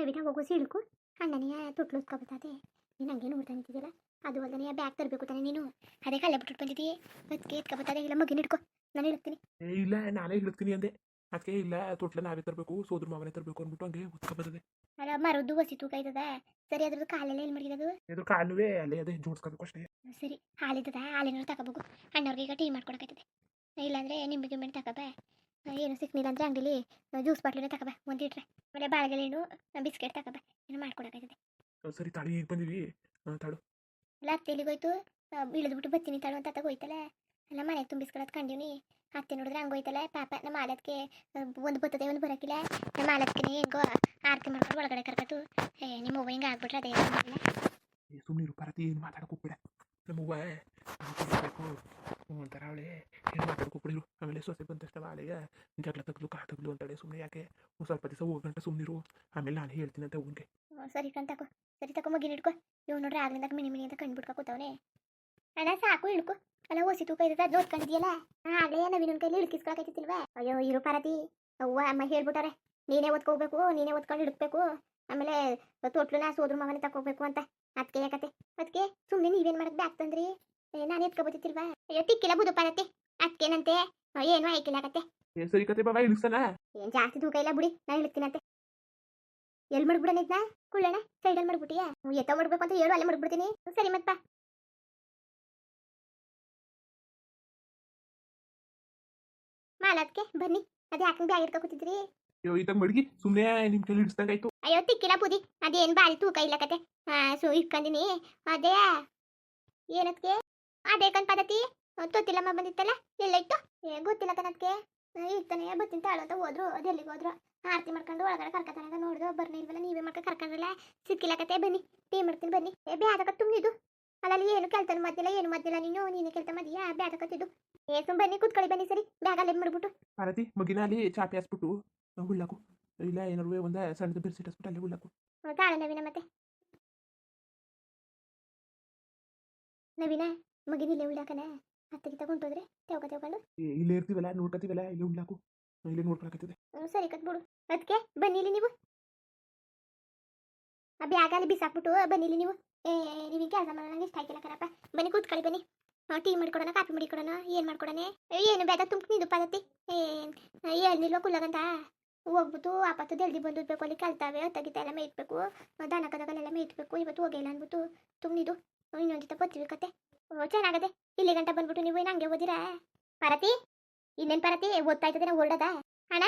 ನವಿನ ಹೋಗೋ ಸಿಳ್ಕು ಅಣ್ಣನೆಯ ತೊಟ್ಲು ಉತ್ಕೊಬತ್ತದೆ ನೀನು ಹಂಗೆ ನೋಡ್ತಾ ನಿಂತಿದ್ದೀಯಲ್ಲ ಅದು ಅಲ್ಲದೆ ಬ್ಯಾಗ್ ತರಬೇಕು ತಾನೆ ನೀನು. ಅದೇ ಕಲ್ಲೆ ಬಿಟ್ಟು ಬಂದಿದ್ದೀ ಅದಕ್ಕೆ ಎತ್ಕೊಬತ್ತದೆ ಇಲ್ಲ ಮಗಿನ ಹಿಡ್ಕೊ. ನಾನು ಹೇಳ್ತೀನಿ ಇಲ್ಲ ನಾನೇ ಹೇಳ್ತೀನಿ ಅಂದೆ. ಅದಕ್ಕೆ ಇಲ್ಲ ತೊಟ್ಲ ನಾವೇ ತರಬೇಕು ಸೋದ್ರ ಮಾವನೇ ತರಬೇಕು ಅಂದ್ಬಿಟ್ಟು ಹಂಗೆ ಉತ್ಕೊಬರ್ತದೆ ಅಲ್ಲ ಮರದ್ದು ಹಸಿ ತೂಕ ಇದ್ದದೆ ಸರಿ ಅದ್ರದ್ದು ಕಾಲೆಲ್ಲ ಏನು ಮಾಡಿದದು ಇದ್ರ ಕಾಲುವೆ ಅಲ್ಲೇ ಅದೇ ಜೋಡಿಸ್ಕೋಬೇಕು ಅಷ್ಟೇ. ಸರಿ. ಹಾಲಿದ್ದದ ಹಾಲಿನ ತಗೋಬೇಕು ಅಣ್ಣವ್ರಿಗೆ ಈಗ ಟೀ ಮಾಡ್ಕೊಡಕೈತದೆ ಇಲ್ಲಾಂದ್ರೆ ನಿಂಬೆ ಗಿಂಬೆ ತಗೋಬ ಏನು ಸಿಕ್ನಿಲ್ಲ ಅಂದರೆ ಅಂಗಡಿಲಿ ಜ್ಯೂಸ್ ಬಾಟ್ಲಿನ ತಗೋಬ ಒಂದು ಲೀಟ್ರೆ ಆಮೇಲೆ ಬಾಳೆಗೆಲೇನು ಬಿಸ್ಕೆಟ್ ತಗೋಬ ಏನು ಮಾಡ್ಕೊಡಕೈತದೆ ಆ, ಸರಿ ತಾಳು ಈಗ ಬಂದಿವಿ. ತಾಳು. ಅಲ್ಲ ಅತ್ತೆ ಎಲ್ಲಿಗೆ ಹೋಯ್ತು? ಇಳಿದ್ಬಿಟ್ಟು ಬರ್ತೀನಿ ತಾಳು ಅಂತ ಅತ್ತಾಗ ಹೋಯ್ತಲ್ಲ ಎಲ್ಲ ಮನೆಗೆ ತುಂಬಿಸ್ಕೊಳತ್ ಕಂಡೀವಿ ಅತ್ತೆ ನೋಡಿದ್ರೆ ಹಂಗೆ ಹೋಯ್ತಲ್ಲ ಪಾಪ ನಮ್ಮ ಆಲದಕ್ಕೆ ಒಂದು ಬತ್ತದೆ ಒಂದು ಬರೋಕಿಲ್ಲ ನಮ್ಮ ಆಲದಕ್ಕೆ ಹೆಂಗೋ ಆರತಿ ಮಾಡ್ಕೊಂಡು ಒಳಗಡೆ ಕರ್ಕತ್ತು. ಏ ನಿಮ್ಮ ಅವ್ವ ಹಿಂಗೆ ಆಗ್ಬಿಟ್ರೆ ಅದೇ ಸುಮ್ಮನೆ ಪರತಿ ಏನು ಮಾತಾಡಕ್ಕೆ ಹೋಗ್ಬೇಡ. ನಮ್ಮವ್ವ ಬೇಕು ಅಂತಾರ ಅವಳೆ ಏನು ಮಾತಾಡ್ಕೊ ಹೋಗ್ಬಿಡಿರು ಆಮೇಲೆ ಸೊಸೆ ಬಂದ ತಕ್ಷಣ ಅವಳಿಗೆ ಜಗಳ ತಗ್ಲು ಕಾ ತಗ್ಲು ಅಂತಾಳೆ ಸುಮ್ಮನೆ ಯಾಕೆ ಸ್ವಲ್ಪ ದಿವಸ ಹೋಗಂಟ ಸುಮ್ಮನಿರು ಆಮೇಲೆ ನಾನು ಹೇಳ್ತೀನಿ ಅಂತ ಅವನಿಗೆ ಸರಿ ಕಣ್ ತಕೋ ಸರಿ ತಕೋ ಮಗಿನ ಹಿಡ್ಕೊ ಇವ್ ನೋಡ್ರಿ ಆಗ್ಲಿಂದ ಮಿನಿ ಮಿನಿ ಅಂತ ಕಣ್ಣು ಬಿಡ್ಕೊ ಕೂತವನೆ ಅಣ್ಣ ಸಾಕು ಇಳ್ಕೊ ಅಲ್ಲ ಓಸಿ ತೂಕ ಇದ್ದ ಅದು ನೋಡ್ಕೊಂಡಿದ್ಯಲ್ಲ ಆಗಲೇ ನವೀನ ಕೈಲಿ ಇಳ್ಕಿಸ್ಕೊಳಕೈತಿಲ್ವಾ ಅಯ್ಯೋ ಇರು ಪಾರತಿ ಅವ್ವ ಅಮ್ಮ ಹೇಳ್ಬಿಟ್ಟಾರೆ ನೀನೇ ಓದ್ಕೋಬೇಕು ನೀನೇ ಓದ್ಕೊಂಡು ಹಿಡ್ಕಬೇಕು ಆಮೇಲೆ ತೊಟ್ಲುನ ಸೋದ್ರ ಮಗನೇ ತಕೋಬೇಕು ಅಂತ ಅದಕ್ಕೆ ಯಾಕತ್ತೆ ಅದಕ್ಕೆ ಸುಮ್ಮನೆ ನೀವೇನು ಮಾಡಕ್ ಬ್ಯಾಕ್ ತಂದ್ರಿ ನಾನು ಎತ್ಕೊಬೋತಿಲ್ವಾ ಅಯ್ಯೋ ತಿಕ್ಕಿಲ್ಲ ಬುದು ಪಾರತಿ ಅದಕ್ಕೇನಂತೆ ಏನು ಆಯ್ಕಿಲ್ಲ ಆಗತ್ತೆ. ಏ ಸರಿ ಕತೆ ಬಾಬಾ ಇಳಿಸ್ತಾನ? ಏನ್ ಜಾಸ್ತಿ ತೂಕ ಇಲ್ಲ ಬಿಡಿ ನಾನು ಇಳ್ತೀನಂತೆ ಎಲ್ಲಿ ಮಾಡ್ಬಿಡಣ ಇದನ್ನ ಕುಳ್ಳಣ ಸೈಡಲ್ಲಿ ಮಾಡ್ಬಿಟ್ಟಿಯಾ? ಎತ್ತ ಮಾಡ್ಬೇಕು ಅಂತ ಹೇಳು ಅಲ್ಲೇ ಮಾಡ್ಬಿಡ್ತೀನಿ. ಸರಿ ಮತ್ತ ಮಾಲತ್ಕೆ ಬನ್ನಿ. ಅದೇ ಯಾಕೆ ಬ್ಯಾಗ್ ಇಟ್ಕೊ ಕೂತಿದ್ರಿ? ಅಯ್ಯೋ ಇದ ಮಡ್ಗಿ ಸುಮ್ನೆ ನಿಮ್ಮ ಕೈಲಿ ಇಡಿಸ್ದಂಗಾಯ್ತು ಅಯ್ಯೋ ತಿಕ್ಕಿಲ್ಲ ಬುದಿ. ಅದೇನ್ ಬಾರಿ ತೂಕ ಇಲ್ಲ ಕತೆ. ಹಾ ಸು ಇಟ್ಕೊಂಡಿನಿ ಅದೇ. ಏನತ್ಗೆ ಅದೇ ಕಣ್ ಪದ್ಧತಿ? ತೊತ್ತಿಲಮ್ಮ ಬಂದಿತ್ತಲ್ಲ? ಎಲ್ಲ ಇತ್ತು? ಏ ಗೊತ್ತಿಲ್ಲ ಕಣತ್ಗೆ ಇರ್ತಾನೆ ಬತ್ತಿನ ತಾಳು ಅಂತ ಹೋದ್ರು. ಅದೆಲ್ಲಿಗೆ ಹೋದ್ರು? ಆರತಿ ಮಾಡ್ಕೊಂಡು ಒಳಗಡೆ ಕರ್ಕತಾನೆ ಅಂತ ನೋಡಿದ್ರು ಬರ್ನಿ ಇಲ್ವಲ್ಲ ನೀವೇ ಮಾಡ್ಕೊಂಡು ಕರ್ಕೊಂಡ್ರಲ್ಲ? ಸಿಕ್ಕಿಲ್ಲ ಕತೆ ಬನ್ನಿ. ಟೀ ಮಾಡ್ತೀನಿ ಬನ್ನಿ. ಏ ಬ್ಯಾದಕ ತುಂಬಿದು ಅಲ್ಲಲ್ಲಿ ಏನು ಕೆಲ್ತನ ಮದ್ದಿಲ್ಲ ಏನು ಮದ್ದಿಲ್ಲ ನೀನು? ನೀನು ಕೆಲ್ತ ಮದಿಯಾ? ಬ್ಯಾದಕತ್ತಿದ್ದು ಏ ಸುಮ್ ಬನ್ನಿ ಕೂತ್ಕೊಳ್ಳಿ ಬನ್ನಿ ಸರಿ. ಬ್ಯಾಗ ಅಲ್ಲೇ ಮಾಡ್ಬಿಟ್ಟು ಆರತಿ ಮಗಿನ ಅಲ್ಲಿ ಚಾಪಿ ಹಾಸ್ಬಿಟ್ಟು ಉಳ್ಳಾಕು. ಇಲ್ಲ ಏನಾರು ಒಂದು ಸಣ್ಣದು ಹಾಸ್ಬಿಟ್ಟು ಅಲ್ಲೇ ಉಳ್ಳಾಕು. ತಾಳ ನವೀನ ಮತ್ತೆ. ನವೀನ? ಮಗಿನಿಲ್ಲೇ ಉಳ್ಳಾಕನ ಅತ್ತಿಗೆ ತಗೊಂಡೋದ್ರೆ ತೆವ್ಕ ತೆವ್ಕೊಂಡು? ಇಲ್ಲೇ ಇರ್ತೀವಲ್ಲ ನೋಡ್ಕತ್ತೀವಲ್ಲ ಇಲ್ಲೇ ಉಳ್ಳಾಕು ಇಲ್ಲೇ ನೋಡ್ಕೊಳಕತ್ತಿದೆ ಸರಿ ಕಟ್ಬಿಡು. ಅದಕ್ಕೆ ಬನ್ನಿಲಿ ನೀವು. ಆ ಬ್ಯಾಗ್ ಅಲ್ಲಿ ಬಿಸಾಕ್ಬಿಟ್ಟು ಇಲ್ಲಿ ನೀವು. ಏ ನೀವು ಕೆಲಸ ಮಾಡೋಣ ಇಷ್ಟ ಆಯ್ತಿಲ್ಲ ಕರಪ್ಪ ಬನ್ನಿ ಕೂತ್ಕೊಳ್ಳಿ ಬನ್ನಿ. ಟೀ ಮಾಡಿಕೊಡೋಣ ಕಾಫಿ ಮಾಡಿಕೊಡೋಣ ಏನು ಮಾಡ್ಕೊಡೋಣ? ಏನು ಬೇಗ ತುಂಬ್ಕಿದ್ದು ಪದ್ಧತಿ ಏ ಹೇಳ್ನಿಲ್ವ ಕುಲ್ಲಗಂತ ಹೋಗ್ಬಿಟ್ಟು ಆಪತ್ತು ಜಲ್ದಿ ಬಂದಿರ್ಬೇಕು ಅಲ್ಲಿ ಕಲ್ತಾವೆ ತೆಗಿತ ಎಲ್ಲ ಮೇಯ್ಬೇಕು ದನ ಕದಗಲೆಲ್ಲ ಮೇಯ್ಬೇಕು ಇವತ್ತು ಹೋಗಿಲ್ಲ ಅಂದ್ಬಿಟ್ಟು ತುಂಬಿದು ಇನ್ನೊಂದು ಜೊತೆ ಬರ್ತೀವಿ ಕತೆ. ಚೆನ್ನಾಗದೆ. ಇಲ್ಲಿ ಗಂಟ ಬಂದ್ಬಿಟ್ಟು ನೀವು ಏನು ಹಂಗೆ ಓದಿರಾ? ಪರತಿ ಇನ್ನೇನು ಪರತಿ ಓದ್ತಾ ನಾವು ಓಡದ ಅಣ್ಣ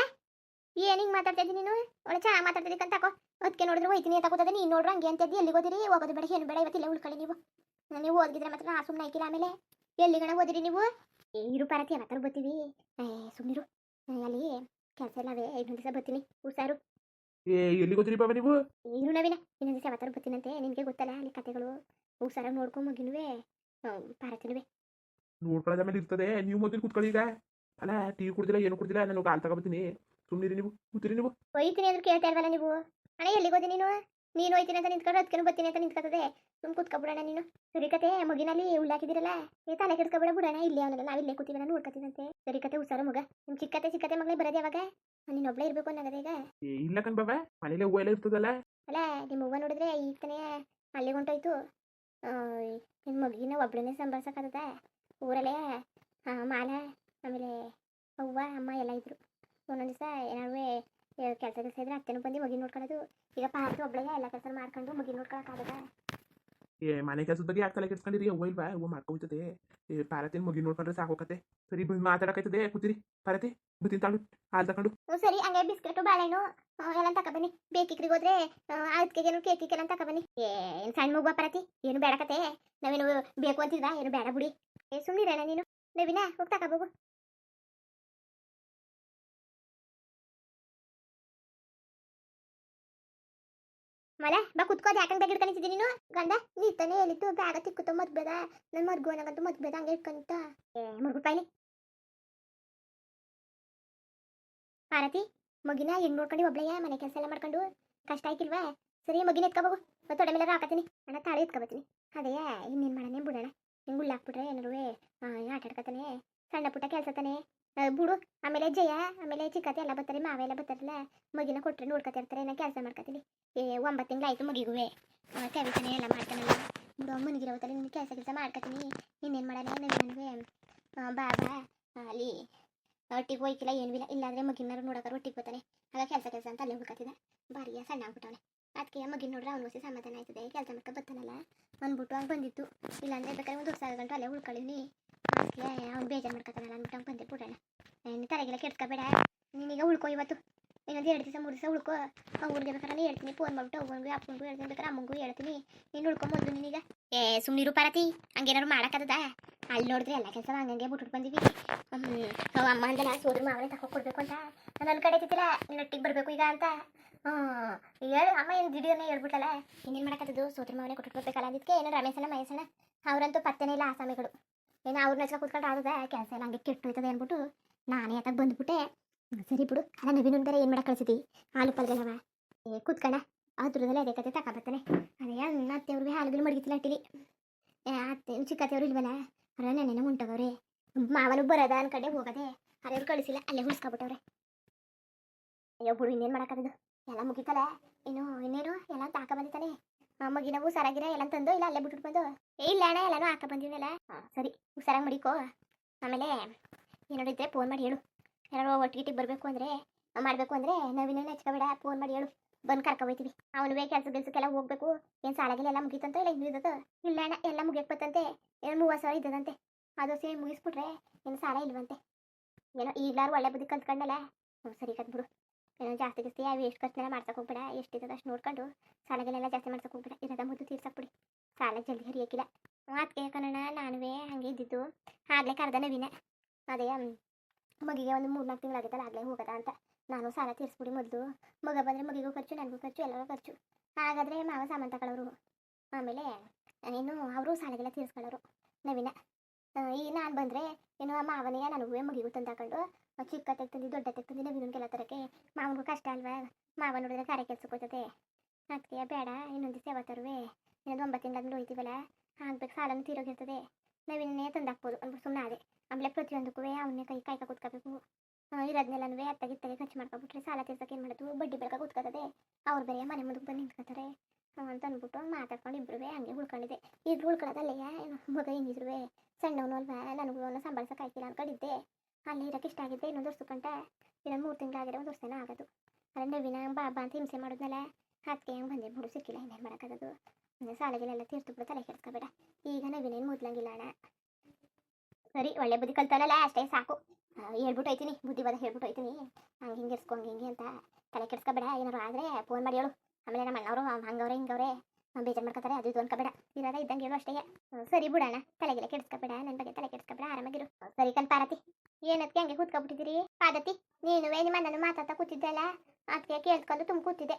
ಏನ್ ಹಿಂಗ್ ಮಾತಾಡ್ತಾ ಇದ್ದೀನಿ ನೀನು? ಒಳ್ಳೆ ಚೆನ್ನಾಗಿ ಅಂತ ಹಾಕೋ ಅದಕ್ಕೆ ನೋಡಿದ್ರೆ ಹೋಯ್ತೀನಿ ಅಂತ ಕೂತದೆ ನೀನು ನೋಡ್ರು ಹಂಗೆ ಅಂತಿದ್ದಿ ಎಲ್ಲಿಗೆ ಓದಿರಿ ಹೋಗೋದು ಬೇಡ ಏನು ಬೇಡ ಇವತ್ತಿಲ್ಲ ಉಳ್ಕೊಳ್ಳಿ ನೀವು. ನೀವು ಓದಿದ್ರೆ ಮಾತ್ರ ನಾ ಸುಮ್ಮನೆ ಆಯ್ಕಿಲ್ಲ ಆಮೇಲೆ. ಎಲ್ಲಿಗಣ ಓದಿರಿ ನೀವು? ಏ, ಇರು ಪಾರತಿ ಯಾವತ್ತಾರು ಬರ್ತೀವಿ. ಏ ಸುಮ್ಮನಿರು ಅಲ್ಲಿ ಕೆಲಸ ಇಲ್ಲವೇ ಇನ್ನೊಂದು ದಿವಸ ಬರ್ತೀನಿ. ಹುಷಾರು. ಏ ಎಲ್ಲಿಗೆ ಹೋದ್ರಿ ಬಾಬಾ ನೀವು? ಇರು ನವೀನ. ಇನ್ನೊಂದು ದಿವಸ ಯಾವತ್ತಾರು ಬರ್ತೀನಂತೆ ನಿನಗೆ ಗೊತ್ತಲ್ಲ ಅಲ್ಲಿ ಕತೆಗಳು. ಹುಷಾರಾಗಿ ನೋಡ್ಕೊಂಡು ಮಗಿನುವೆ. ಪಾರತಿನುವೆ ನೋಡ್ಕೊಳ್ಳೋದ ಮೇಲೆ ಇರ್ತದೆ. ನೀವು ಮೊದಲು ಕುತ್ಕೊಳ್ಳಿ ಈಗ ಅಲ್ಲ ಟೀ ಕುಡ್ದಿಲ್ಲ ಏನು ಕುಡ್ದಿಲ್ಲ ನಾನು ಕಾಲ್ ತಗೊಬತ್ತೀನಿ. ಸುಮ್ಮನಿರಿ ನೀವು ಕೂತಿರಿ ನೀವು. ಹೋಯ್ತೀನಿ ಅಂದ್ರೆ ಕೇಳ್ತಾ ಇಲ್ವಲ್ಲ ನೀವು? ಅಣ್ಣ ಎಲ್ಲಿಗೆ ಹೋದಿ ನೀನು? ನೀನು ಹೋಯ್ತೀನಿ ಅಂತ ನಿಂತ್ಕೊಂಡು ಅದಕ್ಕೆ ಬರ್ತೀನಿ ಅಂತ ನಿಂತ್ಕೊತದೆ. ಸುಮ್ ಕೂತ್ಕೊಬಿಡೋಣ ನೀನು. ಸರಿ ಕತೆ ಮಗಿನಲ್ಲಿ ಉಳ್ಳಾಕಿದಿರಲ್ಲ ಏ ತಲೆ ಕೆಡ್ಸ್ಕೊಬಿಡ ಬಿಡೋಣ. ಇಲ್ಲಿ ಅವನಲ್ಲ ನಾವು ಇಲ್ಲೇ ಕೂತೀವಲ್ಲ ನೋಡ್ಕೊತೀನಂತೆ. ಸರಿ ಕತೆ ಹುಷಾರು ಮಗ. ನಿಮ್ ಚಿಕ್ಕತೆ ಚಿಕ್ಕತೆ ಮಗಳೇ ಬರೋದು ಯಾವಾಗ? ನೀನು ಒಬ್ಳೇ ಇರ್ಬೇಕು ಅನ್ನೋದ ಈಗ? ಇಲ್ಲ ಕಣ್ ಬಾಬಾ. ಮನೇಲೆ ಹೂವು ಎಲ್ಲ ಇರ್ತದಲ್ಲ? ಅಲ್ಲ ನಿಮ್ಮ ಅವ್ವ ನೋಡಿದ್ರೆ ಈಗ ತಾನೇ ಅಲ್ಲಿಗೆ ಹೊಂಟೋಯ್ತು. ನಿಮ್ಮ ಮಗಿನ ಒಬ್ಳನೇ ಸಂಭಾಳ್ಸಕ್ಕಾಗದ ಊರಲ್ಲೇ ಮಾಲ ಆಮೇಲೆ ಅವ್ವ ಅಮ್ಮ ಎಲ್ಲ ಇದ್ರು. ಒಂದೊಂದು ದಿವಸ ಏನಾದ್ರೂ ಕೆಲಸ ಕೆಲಸ ಇದ್ರೆ ಅತ್ತೆನೂ ಬಂದು ಮಗಿ ನೋಡ್ಕೊಳ್ಳೋದು ಈಗ ಪಾರ್ಟಿ ಒಬ್ಳಿಗೆ ಎಲ್ಲ ಕೆಲಸ ಮಾಡ್ಕೊಂಡು ಮಗಿ ನೋಡ್ಕೊಳಕ್ಕಾಗದ? ಏ ಮನೆ ಕೆಲಸದ ಬಗ್ಗೆ ಯಾಕೆ ತಲೆ ಕೆಡ್ಸ್ಕೊಂಡಿರಿ? ಅವ್ವ ಇಲ್ವಾ? ಅವ್ವ ಮಾಡ್ಕೊಯ್ತದೆ ಏ ಪಾರತಿನ ಮುಗಿ ನೋಡ್ಕೊಂಡ್ರೆ ಸಾಕೋಕತೆ ಸರಿ ಬಂದು ಮಾತಾಡಕೈತದೆ ಕೂತಿರಿ ಪಾರತಿ ಬುತ್ತಿನ ತಾಳು ಹಾಲು ತಗೊಂಡು. ಸರಿ ಹಂಗೆ ಬಿಸ್ಕೆಟು ಬಾಳೆಹಣ್ಣು. ಎಲ್ಲ ತಗೊಬನ್ನಿ ಬೇಕಿಕ್ರಿಗೆ ಹೋದ್ರೆ ಅದಕ್ಕೆ ಕೇಕಿಗೆಲ್ಲ ಬನ್ನಿ. ಏನ್ ಸಣ್ಣ ಮಗು ಪರತಿ ಏನು ಬೇಡಕತೆ ನಾವೇನು ಬೇಕು ಅಂತಿದ್ವಾ ಏನು ಬೇಡ ಬಿಡಿ. ಏ ಸುಮ್ಮನಿರೇನ ನೀನು. ನವೀನ, ಹೋಗಿ ತಗೋಬೋಗು ಮಲ, ಬಾ ಕುತ್ಕೋದು ಯಾಕಂತ ಹಿಡ್ಕೊಂಡಿದ್ದೀನಿ ನೀನು? ಗಂಡ, ನೀ ನೀತಾನೆ ಹೇಳಿತ್ತು ಬ್ಯಾಗ ತಿಕ್ಕುತ್ತೋ ಬೇಡ ನನ್ನ ಮರ್ಗು ಅನ್ನಗಂತೂ ಬೇಡ ಹಂಗೆ ಇಟ್ಕೊಂತ. ಏ, ಮರ್ಗು ಪಾಯ್ಲಿ ಪಾರತಿ ಮಗಿನ ಹೆಂಗ್ ನೋಡ್ಕೊಂಡು ಒಬ್ಳೆಯ ಮನೆ ಕೆಲಸ ಎಲ್ಲ ಮಾಡ್ಕೊಂಡು ಕಷ್ಟ ಆಯ್ತಿಲ್ವಾ? ಸರಿ, ಮಗಿನ ಎತ್ಕೋಬೋಗು. ತೊಡೆ ಮೇಲೆ ಹಾಕತ್ತೀನಿ. ಅಣ್ಣ ತಾಳಿ ಎತ್ಕೋಬತ್ತೀನಿ. ಅದೇ, ಇನ್ನೇನು ಮಾಡೋಣ ಬಿಡೋಣ. ಹಿಂಗೆ ಉಳ್ಳಾಕ್ಬಿಟ್ರೆ ಏನಾರು ಆಟ ಆಡ್ಕತಾನೆ ಸಣ್ಣ ಪುಟ್ಟ ಕೆಲಸ ತಾನೆ. ಬಿಡು. ಆಮೇಲೆ ಜಯ, ಆಮೇಲೆ ಚಿಕ್ಕತೆ ಎಲ್ಲ ಬರ್ತಾರೆ ಮಾವೆಲ್ಲ ಬರ್ತಾರಲ್ಲ, ಮಗಿನ ಕೊಟ್ಟರೆ ನೋಡ್ಕೊತಿರ್ತಾರೆ ನಾ ಕೆಲಸ ಮಾಡ್ಕೊತೀನಿ. ಏ, ಒಂಬತ್ತು ತಿಂಗಳಾಯ್ತು ಮಗಿಗುವೆ ಕವಿತಾನೆ ಎಲ್ಲ ಮಾಡ್ತಾನಲ್ಲ ಬಿಡು ಮನಗಿರೋತಲ್ಲಿ ನಿನ್ನ ಕೆಲಸ ಕೆಲಸ ಮಾಡ್ಕೊತೀನಿ. ಇನ್ನೇನು ಮಾಡೋಣ ನನಗೆ ಬಾಬಾ ಅಲ್ಲಿ ಒಟ್ಟಿಗೆ ಹೋಯ್ಕಿಲ್ಲ ಏನೂ ಇಲ್ಲ. ಇಲ್ಲಾಂದ್ರೆ ಮಗಿನಾರು ನೋಡೋಕೆ ಒಟ್ಟಿಗೆ ಬರ್ತಾನೆ ಆಗ ಕೆಲಸ ಕೆಲಸ ಅಂತ ಅಲ್ಲೇ ಹುಡ್ಕತ್ತಿದ್ದ ಭಾರಿಯ ಸಣ್ಣ ಆಗ್ಬಿಟ್ಟವನೆ. ಅದಕ್ಕೆ ಮಗಿನ ನೋಡ್ರೆ ಅವನು ಹೊಸ ಸಮಾಧಾನ ಆಯ್ತದೆ. ಕೆಲಸ ಮಾಡ್ಕೊ ಬರ್ತಾನಲ್ಲ. ಅಂದ್ಬಿಟ್ಟು ಹಂಗೆ ಬಂದಿತ್ತು. ಇಲ್ಲಾಂದ್ರೆ ಬೇಕಾದ್ರೆ ಒಂದು ಸಾವಿರ ಗಂಟು ಅಲ್ಲೇ ಉಳ್ಕೊಳ್ಳೀನಿ ಅದಕ್ಕೆ ಅವ್ನು ಬೇಜಾರು ಮಾಡ್ಕೊತಾನಲ್ಲ ಅಂದ್ಬಿಟ್ಟು ಬಂದೆ ಬಿಡೋಣ ನೀನು ತಲೆಗೆಲ್ಲ ಕೆಡ್ಸ್ಕೊಬೇಡ. ನೀನೀಗ ಉಳ್ಕೊ ಇವತ್ತು. ಇನ್ನೊಂದು ಎರಡು ದಿವಸ, ಮೂರು ದಿವಸ ಉಳ್ಕೊ. ಅವ್ರಿಗೆ ಬೇಕಾದ್ರೆ ಹೇಳ್ತೀನಿ ಫೋನ್ ಮಾಡ್ಬಿಟ್ಟು ಅವ್ವನಿಗೂ ಅಪ್ಪನಿಗೂ ಹೇಳ್ತೀನಿ ಬೇಕಾದ್ರೆ ಅಮ್ಮಂಗೂ ಹೇಳ್ತೀನಿ. ನೀನು ಉಳ್ಕೊಂಬೋದು ನೀನೀಗ. ಏ ಸುಮ್ಮನಿರು ಪಾರತಿ ಹಂಗೇನಾರು ಮಾಡೋಕ್ಕದ ಅಲ್ಲಿ ನೋಡಿದ್ರೆ ಎಲ್ಲ ಕೆಲಸ ಹಂಗಂಗೆ ಬಿಟ್ಬಿಟ್ಟು ಬಂದಿವಿ. ಹ್ಞೂ ಅಮ್ಮ ನಾ ಸೋದ್ರ ಮಾವನೇ ಕೊಡ್ಬೇಕು ಅಂತ. ನಾನು ಅಲ್ಲಿ ಕಡೆ ತಿತ್ತಿಲ್ಲ ನೀನು ಒಟ್ಟಿಗೆ ಬರಬೇಕು ಈಗ ಅಂತ. ಹ್ಞೂ ಹೇಳು, ಅಮ್ಮ ಏನು ದಿಢೀರನ್ನೇ ಹೇಳ್ಬಿಟ್ಟಲ್ಲ ಇನ್ನೇನು ಮಾಡೋಕ್ಕದ್ದು ಸೋದ್ರ ಮಾವನೇ ಕೊಟ್ಬಿಡ್ಬೇಕಲ್ಲ ಅದಕ್ಕೆ ಏನೋ ರಮೇಶನ, ಮಹೇಶನ. ಅವರಂತೂ ಪತ್ತೆನೇ ಇಲ್ಲ ಆಸಾಮಿಗಳು ಏನೋ ಅವ್ರನ್ನ ಹಚ್ಕೊಂಡು ಕೂತ್ಕೊಂಡು ಆದದ ಕೆಲಸ ಎಲ್ಲ ಹಂಗೆ ಕೆಟ್ಟು ಹೋಯ್ತದೆ ಅಂದ್ಬಿಟ್ಟು ನಾನೇ ಆತಾಗ ಬಂದ್ಬಿಟ್ಟೆ. ಸರಿ ಬಿಡು. ಅಲ್ಲ, ನವೀನ್ ಏನು ಮಾಡಕ್ಕೆ ಕಳಿಸಿದ್ವಿ ಹಾಲು ಪಲ್ಗಳವ ಏ ಕೂತ್ಕಣ ಅದ್ರದಲ್ಲೇ ಅದೇ ಕತೆ ತಗೊಬರ್ತಾನೆ ಅದೇ ಅನ್ನ ಅತ್ತೆಯವ್ರಿಗೆ ಹಾಲುಗಳು ಮಡಗಿತಿಲ್ಲ ಅಟ್ಟಿಲಿ ಏ ಅತ್ತೆ ಚಿಕ್ಕತ್ತೆಯವ್ರು ಇಲ್ವಲ್ಲ? ಅರ ನೆನೆ ಉಂಟಗವ್ರೆ ಮಾವನು ಬರದ ಅನ್ಕಡೆ ಹೋಗದೆ. ಅರೆಯವ್ರು ಕಳಿಸಿಲ್ಲ. ಅಲ್ಲೇ ಉಳಿಸ್ಕೊಬಿಟ್ಟವ್ರೆ ಅಯ್ಯೋ ಬಿಡು ಇನ್ನೇನು ಮಾಡೋಕ್ಕದು ಎಲ್ಲ ಮುಗಿತಲ್ಲ ಇನ್ನು, ಇನ್ನೇನು? ಎಲ್ಲ ತಾಕ ಬಂದಿತಾನೆ ಆ ಮಗಿನ ಹುಷಾರಾಗಿರ, ಎಲ್ಲ ತಂದು ಇಲ್ಲ, ಅಲ್ಲೇ ಬಿಟ್ಬಿಟ್ಟು ಬಂದು. ಏ, ಇಲ್ಲ ಅಣ್ಣ, ಎಲ್ಲನೂ ಹಾಕ ಬಂದಿದ್ದೀನಲ್ಲ ಹಾಂ ಸರಿ, ಹುಷಾರಾಗಿ ಮಡಿಕೋ. ಆಮೇಲೆ, ಏನಾದ್ರು ಇದ್ರೆ ಫೋನ್ ಮಾಡಿ ಹೇಳು. ಯಾರೋ ಒಟ್ಟಿಗೆ ಬರಬೇಕು ಅಂದರೆ ಮಾಡಬೇಕು ಅಂದರೆ ನವೀನ ಹಚ್ಕೋಬೇಡ ಫೋನ್ ಮಾಡಿ ಹೇಳು. ಬಂದು ಕರ್ಕೊ ಅವನು ಅವನು ಕೆಲಸ ಕೆಲಸಕ್ಕೆಲ್ಲ ಹೋಗ್ಬೇಕು. ಏನು ಸಾಲಾಗಿಲ್ಲ, ಎಲ್ಲ ಮುಗೀತಂತ ಇಲ್ಲ ಇದ್ದದ ಇಲ್ಲ ಅಣ್ಣ, ಎಲ್ಲ ಮುಗಿಯಕ್ಕೆ ಏನು ಮೂವತ್ತು ಸಾವಿರ ಇದ್ದದಂತೆ. ಅದು ಸೇಮ್ ಮುಗಿಸ್ಬಿಟ್ರೆ ಏನು ಸಾಲ ಇಲ್ವಂತೆ. ಏನೋ ಈಗಲಾರು ಒಳ್ಳೆ ಬುದ್ಧಿ ಕಲ್ತ್ಕೊಂಡಲ್ಲ ಹ್ಞೂ ಸರಿ ಕತ್ಬಿಡು ಏನೋ ಜಾಸ್ತಿ ಜಾಸ್ತಿ ಅವು ಎಷ್ಟು ಖರ್ಚನೆಲ್ಲ ಮಾಡ್ಸಕ್ಕೆ ಹೋಗ್ಬೇಡ. ಎಷ್ಟಿದ್ದದ ಅಷ್ಟು ನೋಡ್ಕೊಂಡು ಸಾಲಗಳೆಲ್ಲ ಜಾಸ್ತಿ ಮಾಡ್ಸಕ್ಕೆ ಹೋಗ್ಬೇಡ. ಇರೋದ ಮುದ್ದು ತೀರ್ಸಕ್ಬಿಡಿ ಸಾಲ ಜಲ್ದಿ ಹರಿಯಕ್ಕಿಲ್ಲ. ಅದಕ್ಕೆ ಕನ್ನಡ ನಾನುವೇ ಹಂಗೆ ಇದ್ದಿದ್ದು. ಆಗ್ಲೇ ಕರೆದ ನವೀನ. ಅದೇ ಮಗಿಗೆ ಒಂದು ಮೂರು ನಾಲ್ಕು ತಿಂಗಳಾಗಿತ್ತಲ್ಲ ಆಗಲೇ ಹೋಗದ ಅಂತ. ನಾನು ಸಾಲ ತೀರಿಸ್ಬಿಡಿ ಮೊದಲು. ಮಗ ಬಂದರೆ ಮಗಿಗೂ ಖರ್ಚು, ನನಗೂ ಖರ್ಚು ಎಲ್ಲರೂ ಖರ್ಚು. ಹಾಗಾದರೆ ಮಾವ ಸಾಮಾನು ತಗೊಳ್ಳೋರು ಆಮೇಲೆ ಏನು ಅವರು ಸಾಲಗೆಲ್ಲ ತೀರಿಸ್ಕೊಳ್ಳೋರು. ನವೀನ ಈ ನಾನು ಬಂದರೆ ಏನು ಆ ಮಾವನೇ ನನಗೂ ಮಗಿಗೂ ತಂದು ಹಾಕೊಂಡು ಚಿಕ್ಕ ತೆಗ್ತಂದು ದೊಡ್ಡ ತೆಗ್ತಂದು ನವೀನಿಗೆಲ್ಲ ತರಕ್ಕೆ ಮಾವನಿಗೂ ಕಷ್ಟ ಅಲ್ವಾ? ಮಾವ ನೋಡಿದ್ರೆ ಕಾರ್ಯ ಕೆಲ್ಸಕ್ಕೆ ಹೋಗ್ತದೆ. ಅದಕ್ಕೆ ಬೇಡ, ಇನ್ನೊಂದು ದಿವಸ ತರುವೆ ಇನ್ನೊಂದು ಒಂಬತ್ತು ತಿಂಗಳಾದ್ಮೇಲೆ ಹೋಯ್ತೀವಲ್ಲ ಆಗ್ಬೇಕು, ಸಾಲನೂ ತೀರೋಗಿರ್ತದೆ. ನವೀನೇ ತಂದಾಕ್ಬೋದು ಅಂದ್ಬಿಟ್ಟು ಸುಮ್ಮನೆ ಅದೇ ಆಮೇಲೆ ಪ್ರತಿಯೊಂದಕ್ಕೂ ಅವನ್ನೇ ಕೈ ಕಾಯ್ಕ ಕೂತ್ಕೋಬೇಕು ಇರೋದ್ನೆಲ್ಲನೂ ಅತ್ತಾಗಿತ್ತಾಗೆ ಖರ್ಚು ಮಾಡ್ಕೊಬಿಟ್ರೆ ಸಾಲ ತೀರ್ಸಕ್ಕೆ ಏನು ಮಾಡೋದು? ಬಡ್ಡಿ ಬೆಳಕ ಕೂತ್ಕೋತದೆ. ಅವ್ರು ಬೇರೆ ಮನೆ ಮುಂದಕ್ಕೆ ಬಂದು ನಿಂತ್ಕೋತಾರೆ. ಅಂತ ಅಂದ್ಬಿಟ್ಟು ಮಾತಾಡ್ಕೊಂಡು ಇಬ್ರುವೆ ಹಂಗೆ ಉಳ್ಕೊಂಡಿದ್ದೆ. ಇಬ್ರು ಉಳ್ಕೊಳ್ಳೋದಲ್ಲೇ ಮಗ ಹೆಂಗಿದ್ರು ಸಣ್ಣವನು ಅಲ್ವಾ? ನನಗೂ ಅವನ ಸಂಭಾಳಿಸೋಕೆ ಆಯ್ತಿಲ್ಲ ಅನ್ಕೊಂಡಿದ್ದೆ. ಅಲ್ಲಿ ಇರೋಕೆ ಇಷ್ಟ ಆಗಿದ್ದೆ, ಇನ್ನೊಂದು ವರ್ಷ ಕಂಟ ಇನ್ನೊಂದು ಮೂರು ತಿಂಗಳಾಗಿರೋ ಒಂದು ವರ್ಷನೇ ಆಗೋದು. ಅಲ್ಲ ನವೀನ, ಬಾಬಾ ಅಂತ ಹಿಂಸೆ ಮಾಡಿದ್ಮೇಲೆ ಅದಕ್ಕೆ ಹೆಂಗೆ ಬಂದೆ, ಬಿಡು, ಸಿಕ್ಕಿಲ್ಲ, ಇನ್ನೇನು ಮಾಡೋಕ್ಕಾಗೋದು. ಸಾಲಗೆಲ್ಲ ತೀರ್ತು ಬಿಡು, ತಲೆ ಕೆಡ್ಸ್ಕೊಬೇಡ. ಈಗ ನವೀನೇನು ಮುದ್ಲಂಗಿಲ್ಲ ಅಣ್ಣ. ಸರಿ, ಒಳ್ಳೆ ಬುದ್ಧಿ ಕಲ್ತಾನಲ್ಲ ಅಷ್ಟೇ ಸಾಕು. ಹೇಳ್ಬಿಟ್ಟು ಹೋಯ್ತೀನಿ, ಬುದ್ಧಿವಾದ ಹೇಳ್ಬಿಟ್ಟು ಹೋಯ್ತೀನಿ. ಹಂಗೆ ಹಿಂಗೆ ಇರ್ಸ್ಕೊ ಹಂಗೆ ಅಂತ ತಲೆ ಕೆಡ್ಸ್ಕೊಬೇಡ ಏನಾರು ಆದರೆ ಫೋನ್ ಮಾಡಿ ಹೇಳು. ಆಮೇಲೆ ನಮ್ಮ ಅಣ್ಣವರು ಹಂಗವ್ರೆ, ಹಿಂಗವ್ರೆ ಬೇಜಾರು ಮಾಡ್ಕೊತಾರೆ, ಅದು ಇದು ಅನ್ಕೋಬೇಡ. ಇರೋದ ಇದ್ದಂಗೆ ಹೇಳು ಅಷ್ಟೇ. ಸರಿ ಬಿಡೋಣ ತಲೆಗೆಲ್ಲ ಕೆಡ್ಸ್ಕೊಬೇಡ ನನ್ನ ಬಗ್ಗೆ ತಲೆ ಕೆಡ್ಸ್ಕೊಬೇಡ, ಆರಾಮಾಗಿರು. ಸರಿ ಕಣ್ ಪಾರತಿ ಏನಕ್ಕೆ ಹಂಗೆ ಕೂತ್ಕೊಬಿಟ್ಟಿದ್ದೀರಿ? ಪಾದತಿ ನೀನು ನಿಮ್ಮ ನಾನು ಮಾತಾಡ್ತಾ ಕೂತಿದ್ದಲ್ಲ ಅದಕ್ಕೆ ಕೇಳ್ಕೊಂಡು ತುಂಬ ಕೂತಿದ್ದೆ.